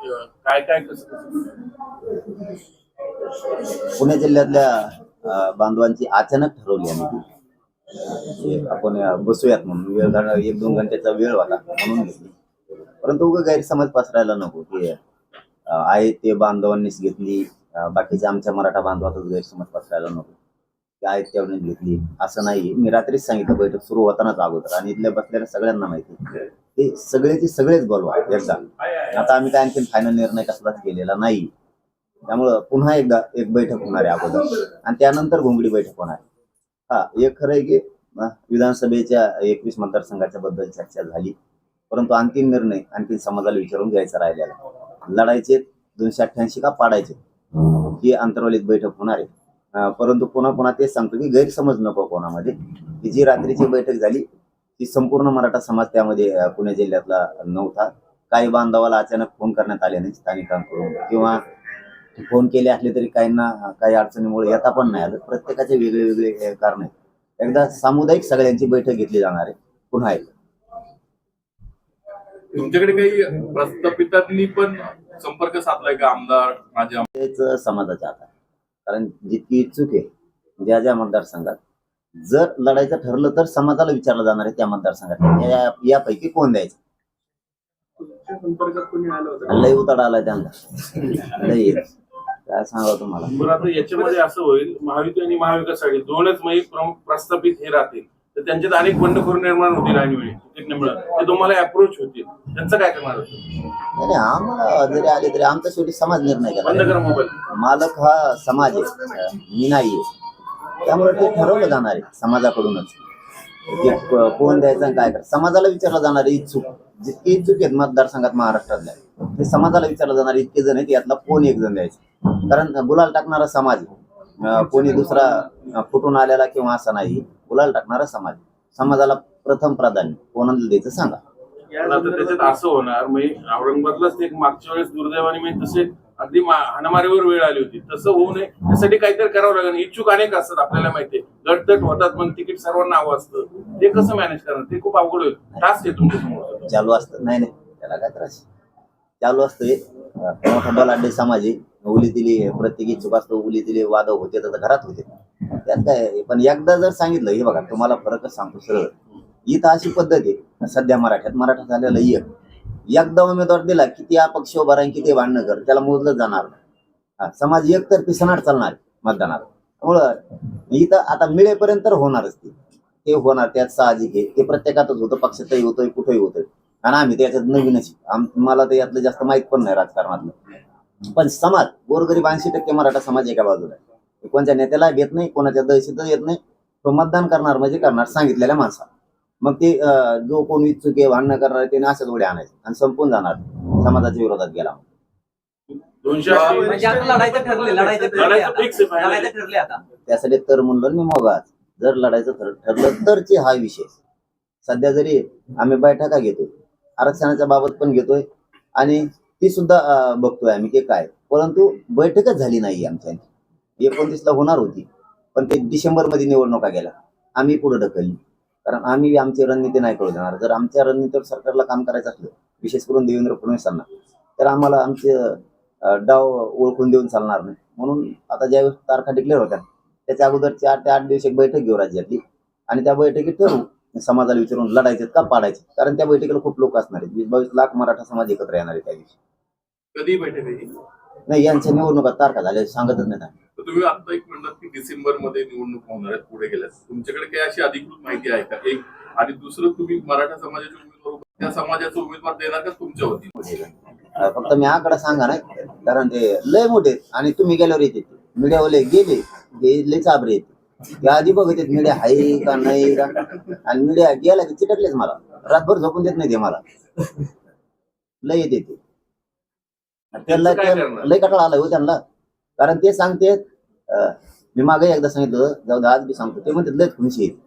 काय काय कसं पुणे जिल्ह्यातल्या बांधवांची अचानक ठरवली आम्ही ती. आपण बसूयात म्हणून. वेळ एक दोन घंट्याचा वेळ होता म्हणून घेतली. परंतु उगा गैरसमज पसरायला नको. की आहे ते बांधवांनीच घेतली. बाकीच्या आमच्या मराठा बांधवातच गैरसमज पसरायला नको. की आहेत तेवढीच घेतली. असं नाही मी रात्रीच सांगितलं बैठक सुरू होतानाच अगोदर. आणि इथल्या बसलेल्या सगळ्यांना माहिती ते सगळेचे सगळेच बोलवा एकदा. आता आम्ही काय आणखी फायनल निर्णय कसलाच केलेला नाही. त्यामुळं पुन्हा एकदा एक बैठक होणार आहे अगोदर. आणि त्यानंतर घोंगडी बैठक होणार आहे. हा एक खरं आहे की विधानसभेच्या एकवीस मतदारसंघाच्या बद्दल चर्चा झाली. परंतु अंतिम निर्णय आणखी समाजाला विचारून घ्यायचा राहिलेला. लढायचे दोनशे अठ्ठ्याऐंशी का पाडायचे ही अंतर्वलित बैठक होणार आहे. परंतु पुन्हा पुन्हा तेच सांगतो की गैरसमज नको कोणामध्ये. की जी रात्रीची बैठक झाली ती संपूर्ण मराठा समाज त्यामध्ये पुणे जिल्ह्यातला नव्हता. काही बांधवाला अचानक फोन करण्यात आले नाही स्थानिकांकडून किंवा फोन केले असले तरी काहींना काही अडचणीमुळे येता पण नाही आलं. प्रत्येकाचे वेगळे वेगळे कारण आहेत. एकदा सामुदायिक सगळ्यांची बैठक घेतली जाणार आहे. पुन्हा एकदा. तुमच्याकडे काही प्रस्थापितांनी पण संपर्क साधलाय का? आमदार माझे आमदार? तेच समाजाच्या आहे. कारण जितकी इच्छुक आहे ज्या ज्या मतदारसंघात जर लढायचं ठरलं तर समाजाला विचारलं जाणार आहे त्या मतदारसंघात. या- यापैकी कोण द्यायचं? तुमच्या संपर्कात कोणी आलं होतं? लय उताडा आला त्यांना लय. काय सांगा तुम्हाला? बरं आता याच्यामध्ये असं होईल महायुती आणि महाविकास आघाडी दोनच म्हणजे प्रमुख प्रस्थापित हे राहतील. तर त्यांच्यात अनेक बंडखोर निर्माण होतील ऐनवेळी मिळत ते तुम्हाला अप्रोच होतील. त्यांचं काय करणार नाही नाही, आम्हाला जरी आले तरी आमचा शेवटी समाज निर्णय बंद केला करा मोबाईल. मालक हा समाज आहे. मी नाहीये त्यामुळे ते ठरवलं जाणार आहे समाजाकडूनच. ते कोण द्यायचं आणि काय करायचं समाजाला विचारलं जाणार आहे इच्छुक. जितके इच्छुक आहेत मतदारसंघात महाराष्ट्रातल्या. ते समाजाला विचारलं जाणार इतके जण आहेत यातला कोण एक जण द्यायचं? कारण गुलाल टाकणारा समाज कोणी दुसरा फुटून आलेला किंवा असा नाही. गुलाल टाकणारा समाज समाजाला प्रथम प्राधान्य. कोणाला द्यायचं सांगा. त्याच्यात असं होणार म्हणजे औरंगाबादलाच एक मागच्या वेळेस दुर्दैवाने तसे अगदी मा- हाणामारीवर वेळ आली होती. तसं होऊ नये. त्यासाठी काहीतरी करावं लागेल. इच्छुक अनेक असतात आपल्याला माहितीये गटतट होतात पण तिकीट सर्वांना हवं असतं. ते कसं मॅनेज करणार? ते खूप अवघड होईल. टास्क आहे तुमच्यासमोर. चालू असतं. नाही नाही. त्याला काय त्रास? चालू असतंय. अं, मोठा बलाढ्य समाज. आहे उली प्रत्येक इच्छुक असतो उली दिली वाद होते तर घरात होते. त्यात काय आहे? पण एकदा जर सांगितलं हे बघा तुम्हाला फरकच सांगतो सरळ. इथं अशी पद्धत आहे. सध्या मराठ्यात मराठा झालेलं एक एकदा उमेदवार दिला किती अपक्ष उभा राहील किती भांडणं कर त्याला मोजलं जाणार नाही. समाज एकतर्फी सनाट चालणार मतदानात. त्यामुळं इथं आता मिळेपर्यंत तर होणारच ते. ते होणार त्यात साहजिक आहे. ते प्रत्येकातच होतं पक्षातही होतोय कुठेही होतोय. आणि आम्ही त्याच्यात नवीनच मला तर यातलं जास्त माहीत पण नाही राजकारणातलं. पण समाज गोरगरीब ऐंशी टक्के मराठा समाज एका बाजूला आहे. कोणत्या नेत्याला येत नाही कोणाच्या दहशतच येत नाही. तो मतदान करणार म्हणजे करणार सांगितलेल्या माणसा मग ते जो कोण इच्छुक आहे भांडणं करणार आहे, त्याने अशाच उड्या आणायचे आणि संपून जाणार. समाजाच्या विरोधात गेला म्हणजे त्यासाठी तर म्हणलं मी मोगाच जर लढायचं ठर- ठरलं तरचे हा विषय सध्या जरी आम्ही बैठका घेतोय आरक्षणाच्या बाबत पण घेतोय आणि ती सुद्धा बघतोय आम्ही की काय. परंतु बैठकच झाली नाही आमच्या. एकोणतीसला होणार होती पण ते डिसेंबरमध्ये निवडणुका गेल्या. आम्ही पुढे ढकलली. कारण आम्ही आमची रणनीती नाही कळू देणार. जर आमच्या रणनीतीवर सरकारला काम करायचं असलं विशेष करून देवेंद्र फडणवीसांना तर आम्हाला आमचे डाव ओळखून देऊन चालणार नाही. म्हणून आता ज्यावेळेस तारखा डिक्लेअर होत्या त्याच्या अगोदर चार ते आठ दिवस एक बैठक घेऊ राज्यातली. आणि त्या बैठकीत ठरवू समाजाला विचारून लढायचे का पाडायचे कारण त्या बैठकीला खूप लोक असणार आहेत. वीस बावीस लाख मराठा समाज एकत्र येणार आहे त्या दिवशी. कधी बैठक? नाही. यांच्या निवडणुका तारखा झाल्या सांगतच नाही. तर तुम्ही आता एक म्हणलात की डिसेंबरमध्ये निवडणूक होणार आहेत पुढे गेल्यास तुमच्याकडे काही अशी अधिकृत माहिती आहे का? एक आणि दुसरं तुम्ही मराठा समाजाचे उमेदवार त्या समाजाचा उमेदवार देणार का तुमच्या वतीने? अं, फक्त मी आकडा सांगा नाही कारण ते लय मोठे आणि तुम्ही गेल्यावर येते. मीडियावाले गेले हे लय चाबरे येते आधी बघत आहेत मीडिया आहे का नाही का? आणि मीडिया गेला की चिटकलेच मला. रातभर झोपून देत नाही ते मला. लय येते ते. त्यांना काय करणार? लय कटाळा आलाय हो त्यांना. कारण ते सांगते मी मागे एकदा सांगितलं जाऊ आज बी सांगतो. ते म्हणतात लय खुशी आहेत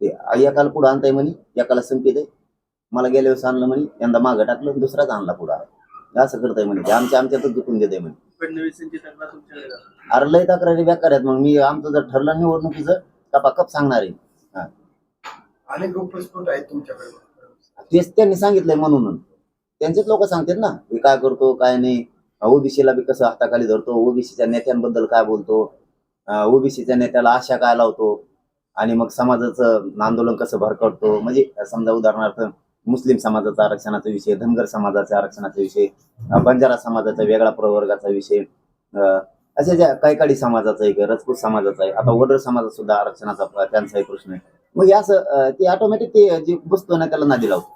ते एकाला पुढं आणताय म्हणे एकाला संकेत आहे. मला गेल्या वेळेस आणलं म्हणे यंदा मागं टाकलं दुसराच आणला पुढं. असं करताय म्हणे. आमच्या आमच्यातच दुखून देते म्हणे. आहे. अरे लय तक्रारी बेकार आहेत. मग मी आमचं जर ठरलं निवडणुकीचं कपाकप सांगणार आहे. अनेक गौप्यस्फोट आहेत तुमच्याकडे. तेच त्यांनी सांगितलंय म्हणून त्यांचेच लोक सांगतात ना हे काय करतो काय नाही? ओबीसीला बी कसं हाताखाली धरतो? ओबीसीच्या नेत्यांबद्दल काय बोलतो? ओबीसीच्या नेत्याला आशा काय लावतो? आणि मग समाजाचं आंदोलन कसं भरकटतो? म्हणजे समजा उदाहरणार्थ मुस्लिम समाजाचा आरक्षणाचा विषय धनगर समाजाचा आरक्षणाचा विषय बंजारा समाजाचा वेगळा प्रवर्गाचा विषय अशा ज्या कैकाडी समाजाचा एक रजपूत समाजाचा आहे आता वडर समाजात सुद्धा आरक्षणाचा त्यांचा एक प्रश्न आहे. मग असं ते ऑटोमॅटिक ते जे बसतो ना त्याला नादी लावतो.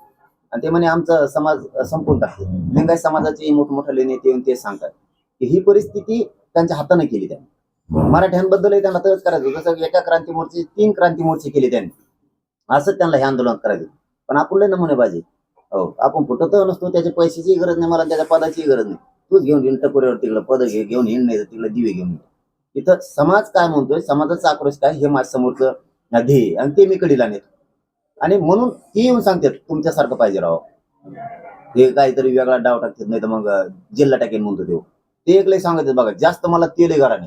आणि ते म्हणे आमचा समाज संपून टाकतो. लिंगायत समाजाचे मोठमोठे नेते येऊन ते सांगतात. की ही परिस्थिती त्यांच्या हाताने केली त्यांनी. मराठ्यांबद्दलही त्यांना तसंच करायचं. जसं एका क्रांती मोर्चे तीन क्रांती मोर्चे केले त्यांनी. असंच त्यांना हे आंदोलन करायचं पण आपण लय नमुने पाहिजे हो आपण फुटत नसतो त्याच्या पैशाची गरज नाही मला त्याच्या पदाची गरज नाही. तूच घेऊन येईन टकोरीवर तिकडे पद घे घेऊन येईन नाही तिकडे दिवे घेऊन इथं समाज काय म्हणतोय? समाजाचा आक्रोश काय? हे माझ्या समोरचं ध्येय. आणि ते मी कडीला नेतो. आणि म्हणून ती येऊन सांगतात तुमच्यासारखं पाहिजे राव. हे काहीतरी वेगळा डाव टाकतात नाही तर मग जिल्हा टाकेन म्हणतो देऊ ते एक लय सांगतात बघा जास्त मला तेल घराने.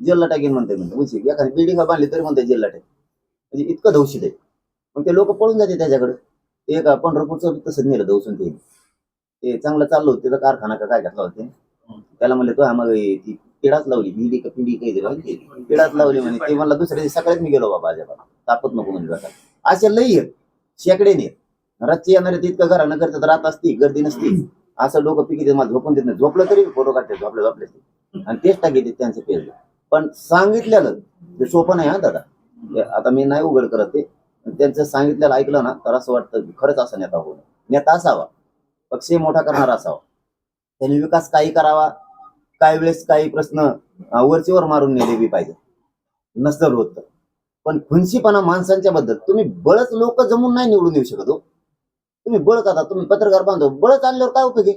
जिल्हा टाकेन म्हणते म्हणते एखादी बिल्डिंग बांधली तरी म्हणते जिल्हा टाकेन. म्हणजे इतकं दौषित आहे. मग ते लोक पळून जाते त्याच्याकडे. ते एक पंढरपूरचं तसंच नेलं दौसून ते ते चांगलं चाललं होतं त्याचा कारखाना का काय घातला होते त्याला म्हणले तो मग ती पिढाच लावली भिडी का पिढी काही पिढाच लावली म्हणे. ते मला दुसऱ्या दिवशी सकाळीच मी गेलो बाबा अजिबात. तापत नको म्हणजे असे लई आहेत. शेकडे नाही रातची येणारे ते इतकं घरानं करतात रात असती गर्दी नसती. असं डोकं पिकी मला झोपून देत नाही. झोपलं तरी फोटो काढते झोपले झोपले आणि तेच टाकी त्यांचं पेज पण सांगितलेलं ते सोपं नाही हा दादा. आता मी नाही उघड करत ते. त्यांचं सांगितलेलं ऐकलं ना तर असं वाटतं खरंच असा नेता होईल नेता असावा. पक्ष मोठा करणारा असावा. त्यांनी विकास काही करावा. काही वेळेस काही प्रश्न वरचीवर मारून नेले बी पाहिजे नसतं होत. तर. पण खुनशीपणा माणसांच्या बद्दल तुम्ही बळच लोक जमून नाही निवडून येऊ शकत हो. तुम्ही बळ आता? तुम्ही पत्रकार बांधव. बळच आणल्यावर काय उपयोग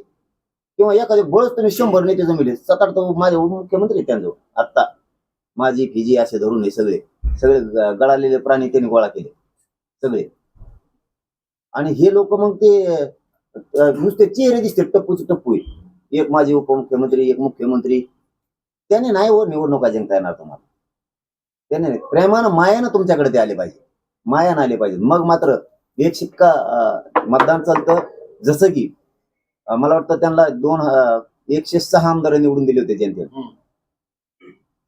किंवा एखादे बळच तुम्ही शंभर नेते जमिले सात तर माझे उपमुख्यमंत्री त्यांचं आत्ता माझी फिजी असे धरून हे सगळे. सगळे गळालेले प्राणी त्यांनी गोळा केले. सगळे. आणि हे लोक मग ते नुसते चेहरे दिसते. टप्पूचे टप्पू आहे. एक माझे उपमुख्यमंत्री एक मुख्यमंत्री. त्याने नाही हो निवडणुका जिंकता येणार तुम्हाला. त्याने नाही. प्रेमानं मायानं तुमच्याकडे ते आले पाहिजे. मायानं आले पाहिजे. मग मात्र एक शिक्का मतदान चालतं. जसं की मला वाटतं त्यांना दोन एकशे सहा आमदार निवडून दिले होते जनतेने.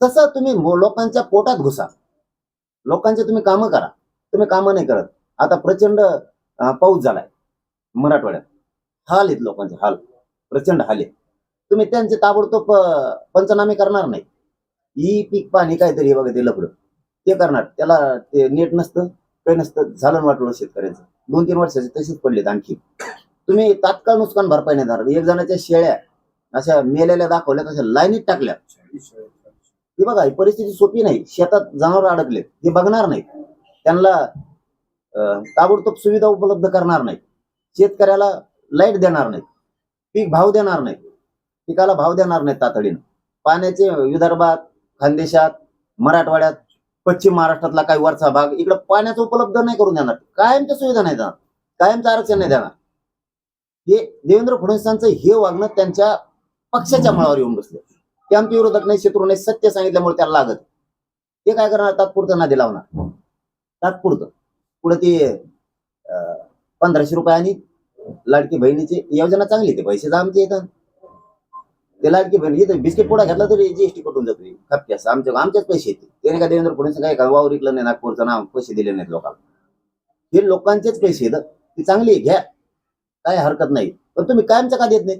तसं तुम्ही लोकांच्या पोटात घुसा. लोकांचे तुम्ही कामं करा. तुम्ही कामं नाही करत. आता प्रचंड पाऊस झालाय मराठवाड्यात. हाल आहेत लोकांचे हाल. प्रचंड हाल आहेत. तुम्ही त्यांचे ताबडतोब पंचनामे करणार नाही. ही पीक पाणी काहीतरी हे बघा ते लफडं. ते करणार. त्याला ते नेट नसतं काही नसतं झालं वाटलं शेतकऱ्यांचं. दोन तीन वर्षाचे तसेच पडलेत आणखी. तुम्ही तात्काळ नुकसान भरपाई नाही धरत एक जणाच्या शेळ्या अशा मेलेल्या दाखवल्या तशा लाईनीत टाकल्या. हे बघा ही परिस्थिती सोपी नाही. शेतात जनावर अडकले हे बघणार नाही त्यांना ताबडतोब सुविधा उपलब्ध करणार नाही शेतकऱ्याला लाइट देणार नाही पीक भाव देणार नाही पिकाला भाव देणार नाही तातडीनं. पाण्याचे विदर्भात खानदेशात मराठवाड्यात पश्चिम महाराष्ट्रातला काही वरचा भाग इकडे पाण्याचं उपलब्ध नाही करून देणार. कायमच्या सुविधा नाही देणार. कायमचं आरक्षण नाही देणार. हे देवेंद्र फडणवीसांचं हे वागणं त्यांच्या पक्षाच्या मळावर येऊन बसले. ते विरोधक नाही शत्रू नाही सत्य सांगितल्यामुळे त्याला लागत. ते काय करणार? तात्पुरतं नादी लावणार. तात्पुरतं. पुढे ते अं, पंधराशे रुपये आणि लाडकी बहिणीची योजना चांगली ते पैसे आमचे येतात. ते लाडकी बहीण इथं बिस्किट पोडा घेतला तरी जीएसटी कटून जातो? खपके असं. आमच्या आमच्याच पैसे येते त्याने का देवेंद्र फडणवीस काय का वावर विकलं नाही नागपूरचं नाव पैसे दिले नाहीत लोकांना. हे लोकांचेच पैसे आहेत. ती चांगली आहे, घ्या. काय हरकत नाही. पण तुम्ही कायमचं का देत नाही?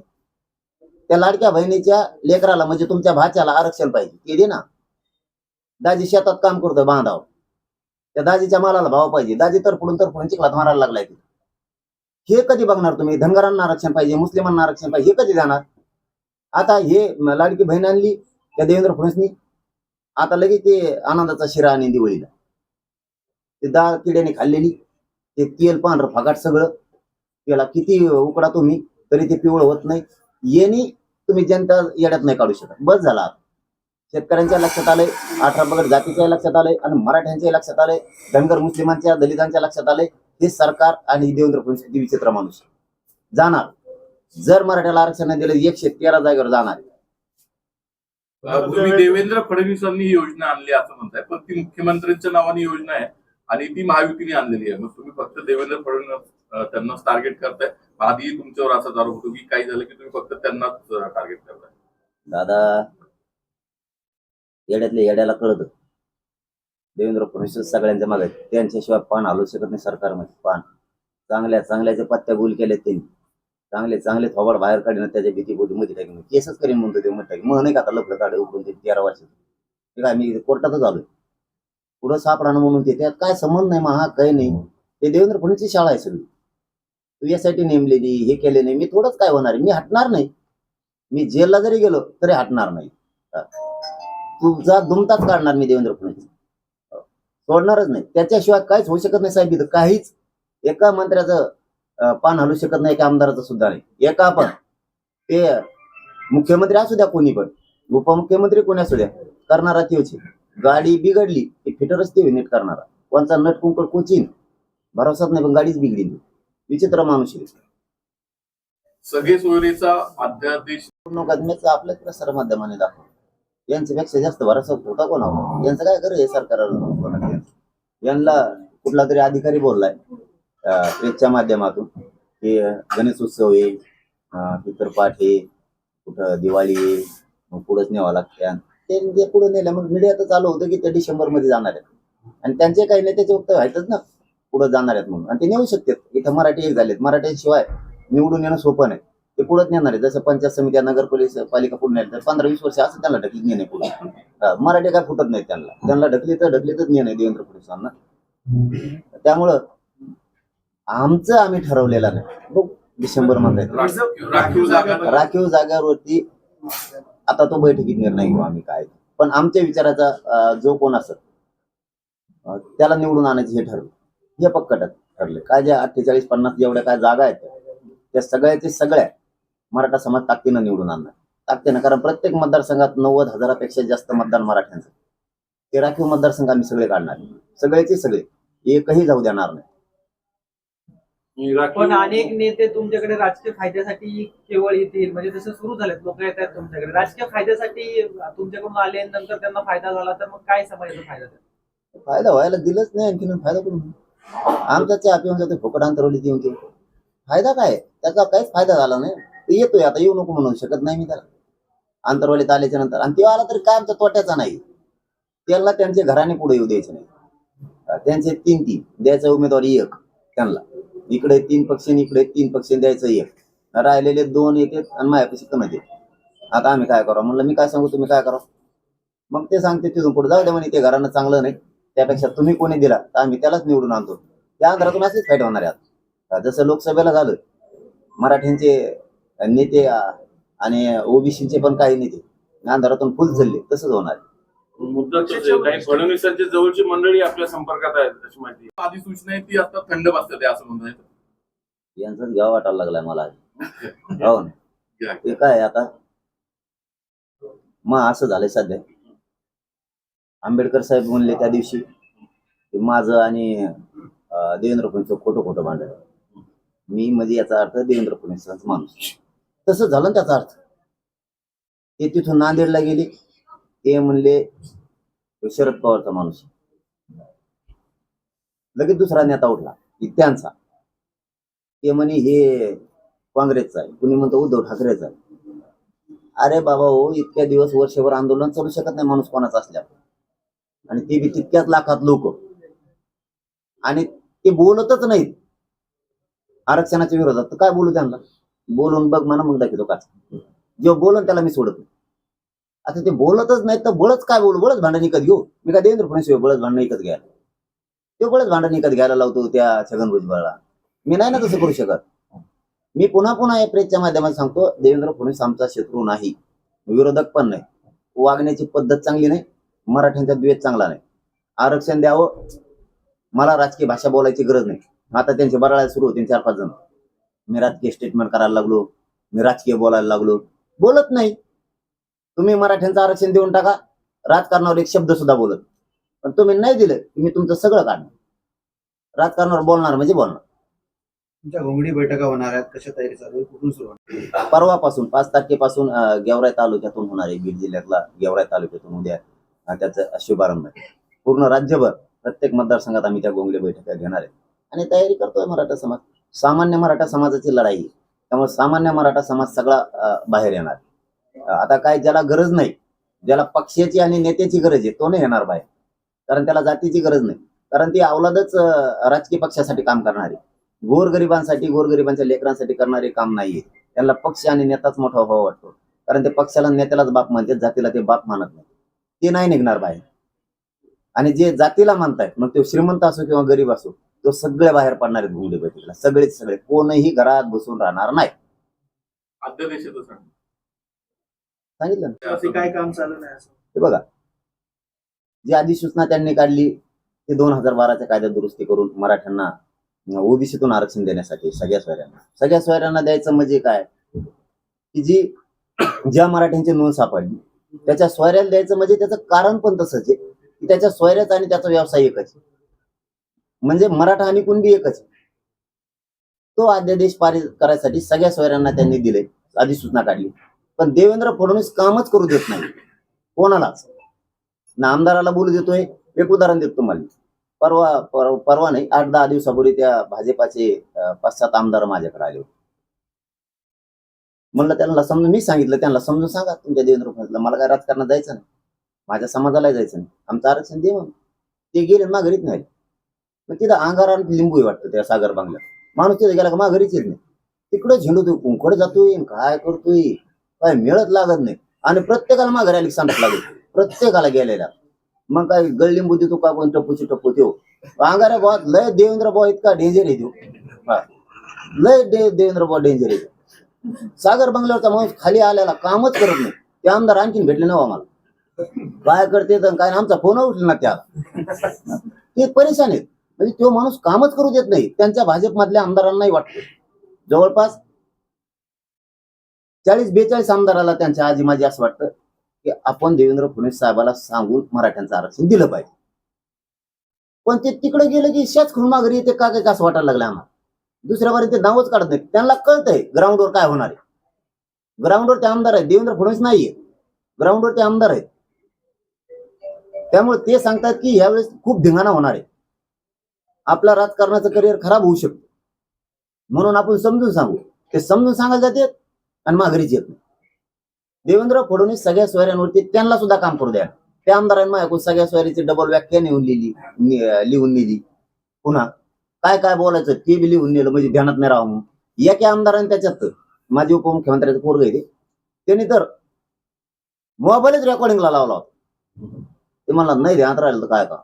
त्या लाडक्या बहिणीच्या लेकराला म्हणजे तुमच्या भाच्याला आरक्षण पाहिजे. ते दे ना. दाजी शेतात काम करतो बांधाव त्या दाजीच्या मालाला भाव पाहिजे. दाजी तर पुढून तर पुढून चिखलात मारायला लागलाय. ते. हे कधी बघणार तुम्ही? धनगरांना आरक्षण पाहिजे मुस्लिमांना आरक्षण पाहिजे हे कधी जाणार? आता हे लाडकी बहीण आणली त्या देवेंद्र फडणवीसनी. आता लगेच ते आनंदाचा शिरा आणि दिवाळीला. ते डाळ किड्याने खाल्लेली ते तेल पांढरं फगाट सगळं. त्याला किती उकडा तुम्ही तरी ते पिवळं होत नाही. येणी तुम्ही जनता येड्यात नाही काढू शकत. बस झाला शेतकऱ्यांच्या लक्षात आलंय अठरा पगड जातीच्या लक्षात आलंय आणि मराठ्यांच्या लक्षात आलंय धनगर मुस्लिमांच्या दलितांच्या लक्षात आलंय. हे सरकार आणि देवेंद्र फडणवीस किती विचित्र माणूस जाणार. जर मराठ्याला आरक्षण दिलं एकशे तेरा जागेवर जाणार तुम्ही देवेंद्र फडणवीसांनी ही योजना आणली असं म्हणताय. पण ती मुख्यमंत्र्यांच्या नावाने योजना आहे आणि ती महायुतीने आणलेली आहे. मग तुम्ही फक्त देवेंद्र फडणवीस त्यांनाच टार्गेट करताय. आधी तुमच्यावर असा आरोप होतो की काही झालं की तुम्ही फक्त त्यांनाच टार्गेट करताय. दादा येड्यातल्या येड्याला कळत. देवेंद्र फडणवीस सगळ्यांच्या मागे. त्यांच्याशिवाय पान हलवू शकत नाही सरकारमध्ये. पान. चांगल्या चांगल्याच्या पत्त्या गोल केल्या त्यांनी. चांगले चांगले थोबाड बाहेर काढून त्याच्या भीतीपोटी मध्ये टाकून केसच करीन म्हणतो ते म्हणतात. मग नाही का आता लफडं काढे उघडून ते तेरा वर्ष ते काय मी कोर्टातच आलोय. पुढं सापडाणं म्हणून ते त्यात काय संबंध नाही मग हा काही नाही. ते देवेंद्र फडणवीसची शाळा आहे सगळी. तू यासाठी नेमलेली हे केले नाही. मी थोडंच काय होणार मी हटणार नाही. मी जेलला जरी गेलो तरी हटणार नाही. हा. तुझा दुमताच काढणार मी देवेंद्र फडणवीस. सोडणारच नाही. त्याच्याशिवाय काहीच होऊ शकत नाही साहेब. इथं काहीच. एका मंत्र्याचं पान हलू शकत नाही एका आमदाराचं सुद्धा नाही. एका पण ते मुख्यमंत्री असू द्या कोणी पण. उपमुख्यमंत्री कोणी असू द्या करणारा तेच. गाडी बिघडली की फिटरच ते नीट करणारा. कोणचा नट कुंकड कोचीन भरोसाच नाही पण गाडीच बिघडली. विचित्र माणूस आहे. सगळे सोयरीचा अध्यादेश आपल्याच प्रसार माध्यमाने दाखव. यांच्यापेक्षा जास्त भरोसा होता कोणावर? यांचं काय कर हे सरकार यांना कुठला तरी अधिकारी बोललाय. प्रेसच्या माध्यमातून की गणेश उत्सव आहे अं, पितरपाठ आहे कुठं दिवाळी आहे मग पुढंच न्यावं लागते. ते ते पुढे नेलं मग मीडिया तर चालू होतं की ते डिसेंबरमध्ये जाणार आहेत. आणि त्यांचे काही नेत्याचे वक्त व्हायचंच ना पुढे जाणार आहेत म्हणून. आणि ते नेऊ शकतात. इथं मराठी एक झालेत. मराठ्यांशिवाय निवडून येणं सोपं नाही. ते पुढे नेणार आहे जसं पंचायत समित्या नगर पोलीस पालिका पुढे नेलं तर पंधरा वीस वर्ष असं त्यांना ढकलीत नेणे पुढे. मराठी काय फुटत नाही त्यांना. त्यांना ढकली तर ढकलीतच नेणे देवेंद्र फडणवीसांना. त्यामुळं आमचं आम्ही ठरवलेलं नाही. बघ डिसेंबरमध्ये. राखीव राखीव आता तो बैठकीत निर्णय घेऊ आम्ही काय. पण आमच्या विचाराचा जो कोण असत त्याला निवडून आणायचं हे ठरलं. हे पक्कट ठरले. काय जे अठ्ठेचाळीस पन्नास जेवढ्या काय जागा आहेत त्या सगळ्याचे सगळ्या मराठा समाज ताकदीनं निवडून आणणार. ताकदीनं कारण प्रत्येक मतदारसंघात नव्वद हजारापेक्षा जास्त मतदान मराठ्यांचं. ते राखीव मतदारसंघ आम्ही सगळे काढणार. सगळेचे सगळे. एकही जाऊ देणार नाही. पण अनेक नेते तुमच्याकडे राजकीय फायद्यासाठी केवळ येतील. म्हणजे तसं सुरू झालेत लोक येत आहेत तुमच्याकडे. राजकीय फायद्यासाठी तुमच्याकडून आले नंतर त्यांना फायदा झाला तर मग काय समाजाचा फायदा त्याचा? फायदा व्हायला दिलंच नाही आणखीन फायदा करून आमच्या चहा पिऊन जाते फुकट अंतरवली येऊन ते फायदा काय? त्याचा काहीच फायदा झाला नाही. ते येतोय आता येऊ नको म्हणू शकत नाही मी त्याला. अंतरवालीत आल्याच्यानंतर. आणि तो आला तरी काय आमचा तोट्याचा नाही. त्यांना त्यांच्या घराने पुढे येऊ द्यायचे नाही. त्यांचे तीन तीन द्यायचा उमेदवारी एक त्यांना. इकडे तीन पक्ष इकडे तीन पक्ष द्यायचं एक. राहिलेले दोन येतात आणि माझ्यापाशी कमी येते आता आम्ही काय करावं? म्हणलं मी काय सांगू तुम्ही काय करा मग ते सांगते तिथून पुढे. जाऊ दे म्हणे ते घरानं चांगलं नाही. त्यापेक्षा तुम्ही कोणी दिला तर आम्ही त्यालाच निवडून आणतो. त्या अंधारातून असेच फाईट होणार आहे आता. जसं लोकसभेला झालं मराठ्यांचे नेते आणि ओबीसीचे पण काही नेते अंधारातून फुल झाले तसंच होणार. आहे. मुद्दा काही फडणवीसांच्या जवळची मंडळी आपल्या संपर्कात आहेत अशी माहिती आहे. अधिसूचना आहे ती आता थंड बसते असं म्हणतात यांचाच घ्यावा वाटायला लागलाय मला हो ना. ते काय आता? मग असं झालंय सध्या. आंबेडकर साहेब म्हणले त्या दिवशी की माझं आणि देवेंद्र फडणवीसचं खोटं खोटं भांडण मी म्हणजे याचा अर्थ देवेंद्र फडणवीसांचा माणूस. तसं झालं ना त्याचा अर्थ. ते तिथून नांदेडला गेले. ते म्हणले शरद पवारचा माणूस. लगेच दुसरा नेता उठला त्यांचा. ते म्हणे हे काँग्रेसचा आहे. कुणी म्हणतो उद्धव ठाकरेचा आहे. अरे बाबा हो इतक्या दिवस वर्षभर आंदोलन चालू शकत नाही माणूस कोणाचा असल्या. आणि ते बी तितक्याच लाखात लोक. आणि ते बोलतच नाहीत. आरक्षणाच्या विरोधात. तर काय बोलू त्यांना? बोलून बघ म्हणा मग दाखवतो का? जो बोलून त्याला मी सोडत नाही. आता ते बोलतच नाहीत तर बळच काय बोलू? बळच भांडण विकत घेऊ. मी काय देवेंद्र फडणवीस बळच भांडण विकत घ्यायला. ते बळच भांडण विकत घ्यायला लावतो त्या छगन भुजबळला. मी नाही ना तसं करू शकत. मी पुन्हा पुन्हा या प्रेसच्या माध्यमात सांगतो देवेंद्र फडणवीस आमचा शत्रू नाही. विरोधक पण नाही. वागण्याची पद्धत चांगली नाही. मराठ्यांचा द्वेष चांगला नाही. आरक्षण द्यावं. मला राजकीय भाषा बोलायची गरज नाही. आता त्यांचे बराळायला सुरू होते चार पाच जण. मी राजकीय स्टेटमेंट करायला लागलो. मी राजकीय बोलायला लागलो. बोलत नाही. तुम्ही मराठ्यांचं आरक्षण देऊन टाका. राजकारणावर एक शब्द सुद्धा बोलत पण तुम्ही नाही दिलं की मी तुमचं सगळं काढणार. राजकारणावर बोलणार म्हणजे बोलणार. तुमच्या घोंगडी बैठका होणार आहेत. कशा तयारी चालू आहे कुठून सुरू होणार परवापासून पाच तारखेपासून अं, गेवराई तालुक्यातून होणार आहे बीड जिल्ह्यातला. गेवराई तालुक्यातून उद्या त्याचा शुभारंभ आहे. पूर्ण राज्यभर प्रत्येक मतदारसंघात आम्ही त्या गोंगडी बैठका घेणार आहे. आणि तयारी करतोय मराठा समाज. सामान्य मराठा समाजाची लढाई त्यामुळे सामान्य मराठा समाज सगळा बाहेर येणार आता काय ज्याला गरज नाही ज्याला पक्षाची आणि नेत्याची गरज आहे तो नाही येणार बाहेर. कारण त्याला जातीची गरज नाही. कारण ती अवलादच राजकीय पक्षासाठी काम करणारी. गोरगरिबांसाठी गोरगरिबांच्या लेकरांसाठी करणारे काम नाहीये. त्यांना पक्ष आणि नेताच मोठा व्हावा वाटतो. कारण ते पक्षाला नेत्यालाच बाप मानतात जातीला ते बाप मानत नाही. ते नाही निघणार बाहेर. आणि जे जातीला मानतायत मग तो श्रीमंत असो किंवा गरीब असो तो सगळे बाहेर पडणार आहेत घुंगडी बैठकीला. सगळेच सगळे. कोणही घरात बसून राहणार नाही. सांगितलं ना? काय काम चालू नाही असं. हे बघा. जी अधिसूचना त्यांनी काढली ते दोन हजार बाराच्या कायद्यात दुरुस्ती करून मराठ्यांना ओबीसीतून आरक्षण देण्यासाठी सगळ्या सोयऱ्यांना. सगळ्या सोयऱ्यांना द्यायचं म्हणजे काय? की जी ज्या मराठ्यांची नोंद सापडली त्याच्या सोयऱ्याला द्यायचं म्हणजे त्याचं कारण पण तसंच आहे. की त्याच्या सोयऱ्याचा आणि त्याचा व्यवसाय एकच आहे. म्हणजे मराठा आणि कुणबी एकच आहे. तो अध्यादेश पारित करायसाठी सगळ्या सोयऱ्यांना त्यांनी दिले अधिसूचना काढली. पण देवेंद्र फडणवीस कामच करू देत नाही. कोणालाच. ना आमदाराला बोलू देतोय एक उदाहरण देतो तुम्हाला. परवा पर- परवा नाही आठ दहा दिवसापूर्वी त्या भाजपाचे पाच सात आमदार माझ्याकडे आले होते. म्हणलं त्यांना समजून मी सांगितलं त्यांना समजून सांगा तुमच्या देवेंद्र फडणवीसला. मला काय राजकारणात जायचं नाही. माझ्या समाजाला जायचं नाही. आमचं आरक्षण दे म्हणून. ते गेले माघारीत नाही. मग तिथं अंगारात लिंबू वाटतं त्या सागर बांगल्यात. माणूस तिथे गेला का माघारीच येत नाही. तिकडे झेंडू कुंकड जातोय आणि काय करतोय? काय मिळत लागत नाही. आणि प्रत्येकाला माघारी आली सांगत लागेल. प्रत्येकाला गेलेला. मग काय गळलिंबू देतो का कोण टप्पूची टप्पू देऊ? अंगारे बुवा लय देवेंद्र बुवा इतका डेंजर आहे देऊ. लय दे देवेंद्र बुवा डेंजर आहे. सागर बंगल्यावरचा माणूस खाली आल्याला कामच करत नाही. ते आमदार आणखीन भेटले नाही आम्हाला. काय करते तर काय आमचा फोन उठला ना त्या. ते परेशान आहेत. म्हणजे तो माणूस कामच करू देत नाही. त्यांच्या भाजपमधल्या आमदारांनाही वाटतो. जवळपास चाळीस बेचाळीस आमदाराला त्यांच्या आजी माझी असं वाटतं की आपण देवेंद्र फडणवीस साहेबाला सांगून मराठ्यांचं आरक्षण दिलं पाहिजे. पण ते तिकडे गेलं की शेच खुण माघारी येते का काय असं वाटायला लागलं आम्हाला. दुसऱ्या बारी ते नावच काढत नाही त्यांना कळतंय ग्राउंडवर काय होणार आहे. ग्राउंडवर ते आमदार आहेत. देवेंद्र फडणवीस नाहीये. ग्राउंडवर ते आमदार आहेत. त्यामुळे ते सांगतात की यावेळेस खूप धिंगाणा होणार आहे. आपला राजकारणाचं करिअर खराब होऊ शकतो. म्हणून आपण समजून सांगू. ते समजून सांगायला जाते आणि माघारीच येत नाही. देवेंद्र फडणवीस सगळ्या सोयऱ्यांवरती त्यांना सुद्धा काम करू द्या. त्या आमदारांना ऐकून सगळ्या सोयरीची डबल व्याख्या नेऊन लिहिली लिहून नेली. पुन्हा काय काय बोलायचं ते बी लिहून नेलं म्हणजे ध्यानात नाही राहू या की आमदाराने त्याच्यात माजी उपमुख्यमंत्र्याचं पोरग आहे ते. त्यांनी तर मोबाईलच रेकॉर्डिंगला लावला होता. ते मला नाही ध्यानात राहिलं तर काय का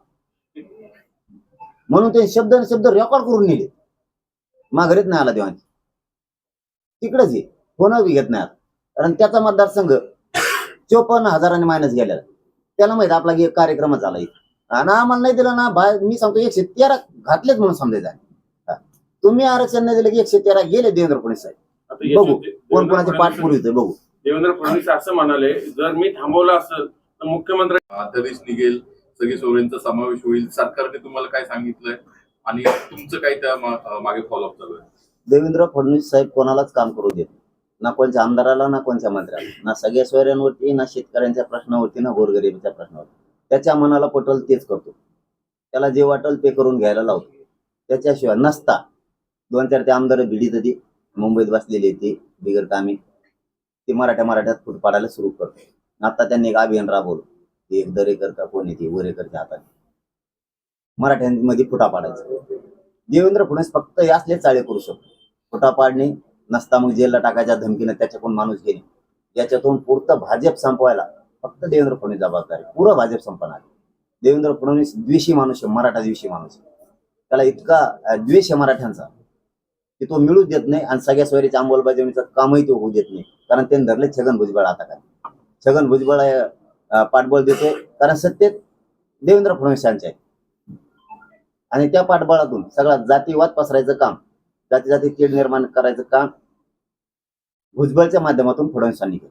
म्हणून ते शब्द आणि शब्द रेकॉर्ड करून नेले. माघारीत नाही आला देवांची तिकडेच आहे. फोन बी घेत नाही. कारण त्याचा मतदारसंघ चोपन्न हजारांनी मायनस गेलेला त्याला माहीत आपला एक कार्यक्रमच झाला. आणि आम्हाला नाही दिलं ना बाहेर मी सांगतो एकशे तेरा घातलेच म्हणून समजायचं. तुम्ही आरक्षण नाही दिलं की एकशे तेरा गेले देवेंद्र फडणवीस साहेब बघू कोण कोणाचे पाठ फडणवीस- पुरवते बघू देवेंद्र फडणवीस असं म्हणाले जर मी थांबवलं असेल तर मुख्यमंत्री अध्यादेश निघेल सगळे सोयऱ्यांचा समावेश होईल सरकारने तुम्हाला काय सांगितलंय आणि तुमचं काय त्या मागे फॉलोअप चालू आहे देवेंद्र फडणवीस साहेब कोणालाच काम करू देत नाही. ना कोणत्या आमदाराला ना कोणत्या मंत्र्याला ना सगळ्या सोयऱ्यांवरती ना शेतकऱ्यांच्या प्रश्नावरती ना गोरगरिबीच्या प्रश्नावरती. त्याच्या मनाला पटल तेच करतो. त्याला जे वाटल ते करून घ्यायला लावतो. त्याच्याशिवाय नसता. दोन चार ते आमदार भिडीत ते मुंबईत बसलेली ती बिगर कामी. ते मराठ्या मराठ्यात फूट पाडायला सुरू करतो. आता त्यांनी एक अभियान राबवलं. ते एक दरेकर का कोण येते वरेकरच्या हाताने. मराठ्यांमध्ये फुटा पाडायचा. देवेंद्र फडणवीस फक्त हे असले चाळे करू शकतो. फुटा पाडणे नसता मग जेलला टाकायच्या धमकीनं त्याच्याकडून माणूस घेणे. याच्यातून पुरतं भाजप संपवायला फक्त देवेंद्र फडणवीस जबाबदार आहे. पुरं भाजप संपणार देवेंद्र फडणवीस द्वेषी माणूस आहे मराठा द्वेषी माणूस त्याला इतका द्वेष आहे मराठ्यांचा की तो मिळूच देत नाही आणि सगळ्या सोयरीच्या अंमलबजावणीचं कामही तो होऊ देत नाही. कारण त्यांनी धरले छगन भुजबळ आता काय. छगन भुजबळ पाठबळ देतोय कारण सत्तेत देवेंद्र फडणवीस यांचे आहे आणि त्या पाठबळातून सगळा जातीवाद पसरायचं काम जाती जाती किड निर्माण करायचं काम भुजबळच्या माध्यमातून फडणवीसांनी केलं.